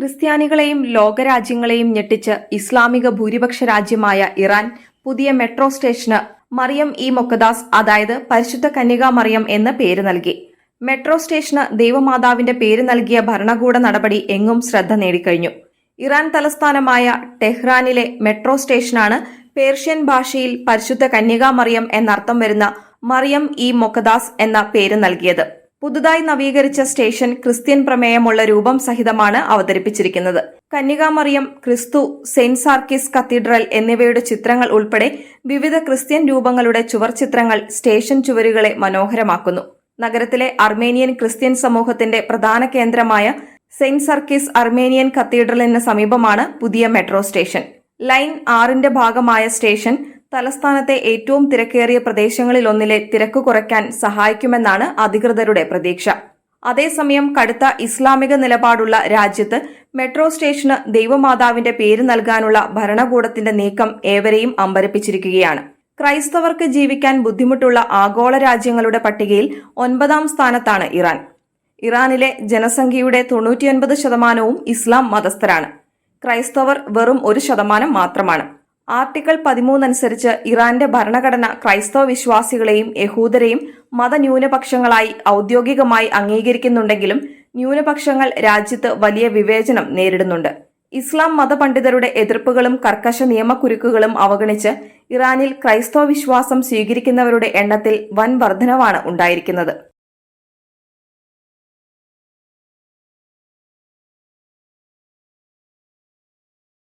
ക്രിസ്ത്യാനികളെയും ലോകരാജ്യങ്ങളെയും ഞെട്ടിച്ച് ഇസ്ലാമിക ഭൂരിപക്ഷ രാജ്യമായ ഇറാൻ പുതിയ മെട്രോ സ്റ്റേഷന് മറിയം ഇ. മൊക്കദാസ് അതായത് പരിശുദ്ധ കന്യക മറിയം എന്ന് പേര് നൽകി. മെട്രോ സ്റ്റേഷന് ദൈവമാതാവിന്റെ പേര് നൽകിയ ഭരണകൂട നടപടി എങ്ങും ശ്രദ്ധ നേടിക്കഴിഞ്ഞു. ഇറാൻ തലസ്ഥാനമായ ടെഹ്റാനിലെ മെട്രോ സ്റ്റേഷനാണ് പേർഷ്യൻ ഭാഷയിൽ പരിശുദ്ധ കന്യക മറിയം എന്നർത്ഥം വരുന്ന മറിയം ഇ. മൊക്കദാസ് എന്ന പേര് നൽകിയത്. പുതുതായി നവീകരിച്ച സ്റ്റേഷൻ ക്രിസ്ത്യൻ പ്രമേയമുള്ള രൂപം സഹിതമാണ് അവതരിപ്പിച്ചിരിക്കുന്നത്. കന്യകാമറിയം ക്രിസ്തു സെന്റ് സാർക്കിസ് കത്തീഡ്രൽ എന്നിവയുടെ ചിത്രങ്ങൾ ഉൾപ്പെടെ വിവിധ ക്രിസ്ത്യൻ രൂപങ്ങളുടെ ചുവർചിത്രങ്ങൾ സ്റ്റേഷൻ ചുവരുകളെ മനോഹരമാക്കുന്നു. നഗരത്തിലെ അർമേനിയൻ ക്രിസ്ത്യൻ സമൂഹത്തിന്റെ പ്രധാന കേന്ദ്രമായ സെന്റ് സർക്കീസ് അർമേനിയൻ കത്തീഡ്രലിന് സമീപമാണ് പുതിയ മെട്രോ സ്റ്റേഷൻ. ലൈൻ ആറിന്റെ ഭാഗമായ സ്റ്റേഷൻ തലസ്ഥാനത്തെ ഏറ്റവും തിരക്കേറിയ പ്രദേശങ്ങളിലൊന്നിലെ തിരക്ക് കുറയ്ക്കാൻ സഹായിക്കുമെന്നാണ് അധികൃതരുടെ പ്രതീക്ഷ. അതേസമയം കടുത്ത ഇസ്ലാമിക നിലപാടുള്ള രാജ്യത്ത് മെട്രോ സ്റ്റേഷന് ദൈവമാതാവിന്റെ പേര് നൽകാനുള്ള ഭരണകൂടത്തിന്റെ നീക്കം ഏവരെയും അമ്പരപ്പിച്ചിരിക്കുകയാണ്. ക്രൈസ്തവർക്ക് ജീവിക്കാൻ ബുദ്ധിമുട്ടുള്ള ആഗോള രാജ്യങ്ങളുടെ പട്ടികയിൽ ഒൻപതാം സ്ഥാനത്താണ് ഇറാൻ. ഇറാനിലെ ജനസംഖ്യയുടെ തൊണ്ണൂറ്റിയൊൻപത് ശതമാനവും ഇസ്ലാം മതസ്ഥരാണ്. ക്രൈസ്തവർ വെറും ഒരു ശതമാനം മാത്രമാണ്. ആർട്ടിക്കിൾ പതിമൂന്നനുസരിച്ച് ഇറാന്റെ ഭരണഘടന ക്രൈസ്തവ വിശ്വാസികളെയും യഹൂദരെയും മതന്യൂനപക്ഷങ്ങളായി ഔദ്യോഗികമായി അംഗീകരിക്കുന്നുണ്ടെങ്കിലും ന്യൂനപക്ഷങ്ങൾ രാജ്യത്ത് വലിയ വിവേചനം നേരിടുന്നുണ്ട്. ഇസ്ലാം മതപണ്ഡിതരുടെ എതിർപ്പുകളും കർക്കശ നിയമക്കുരുക്കുകളും അവഗണിച്ച് ഇറാനിൽ ക്രൈസ്തവ വിശ്വാസം സ്വീകരിക്കുന്നവരുടെ എണ്ണത്തിൽ വൻ വർധനവാണ് ഉണ്ടായിരിക്കുന്നത്.